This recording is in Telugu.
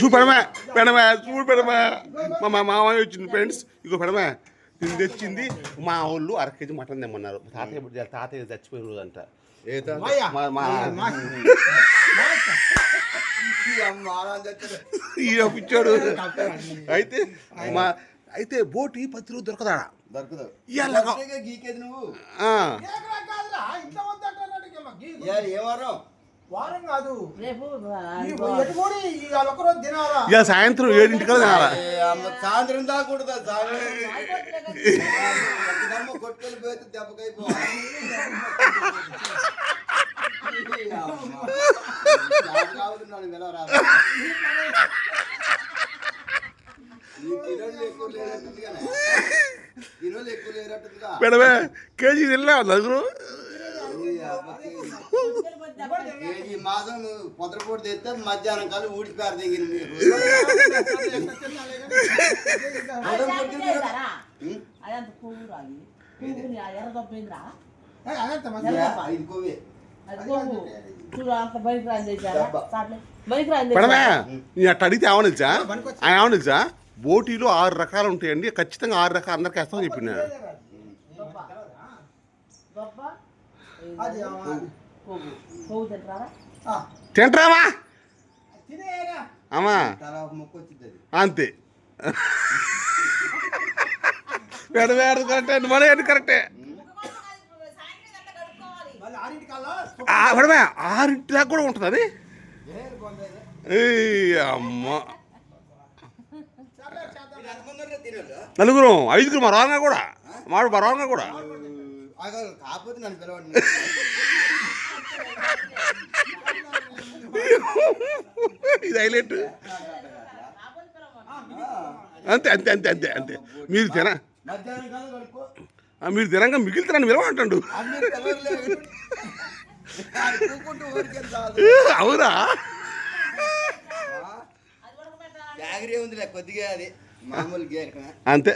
చూడు పెడమా పెడమా చూడు పెడమా మా మా మామయ్య వచ్చింది ఫ్రెండ్స్ ఇగో పెడమా. ఇది తెచ్చింది. మా వాళ్ళు అర కేజీ మటన్ తెమ్మన్నారు. తాతయ్య తాతయ్య చచ్చిపోయిన రోజు అంట ఈయన పిచ్చాడు. అయితే మా అయితే బోటి పత్తి రోజు దొరకదా. దొరకదు గీకేది నువ్వు? ఇవాళ ఏ వారం? వారం కాదు. రేపు తినాలా? ఇక సాయంత్రం ఏడింటికల్లా తినాలా? సాయంత్రం దాకూడదు సాయంత్రం కొట్టుకెళ్ళిపోతే దెబ్బకైపోవాలి కేజీ తిన్నా నలుగురు. ఈ మాసం పొద్దుపూట తెస్తే మధ్యాహ్నం కాలు ఊడిపారు దిగింది మీరు. అట్ట అడిగితే ఏమనిచ్చా ఆయన ఏమనిచ్చా బోటీలో ఆరు రకాలు ఉంటాయండి. ఖచ్చితంగా ఆరు రకాలు అందరికి వేస్తామని చెప్పిండు తినేయరా. అమ్మా. అంతే. పెడమే అది కరెక్టే. మన ఏంటి కరెక్టే? పెడమే ఆరింటి దాకా కూడా ఉంటుంది అది? అమ్మ. నలుగురు ఐదుగురు మా రాంగా కూడా. మాడు మా రాంగా కూడా. కాకపోతే నన్ను పిలవండి. ఇది హైలైట్. అంతే అంతే అంతే అంతే అంతే. మీరు తిన మీరు తినంగా మిగిలితే ఊరికే చాలు. అవునా? జాగ్రత్త ఉందిలే కొద్దిగా అది. మామూలు అంతే.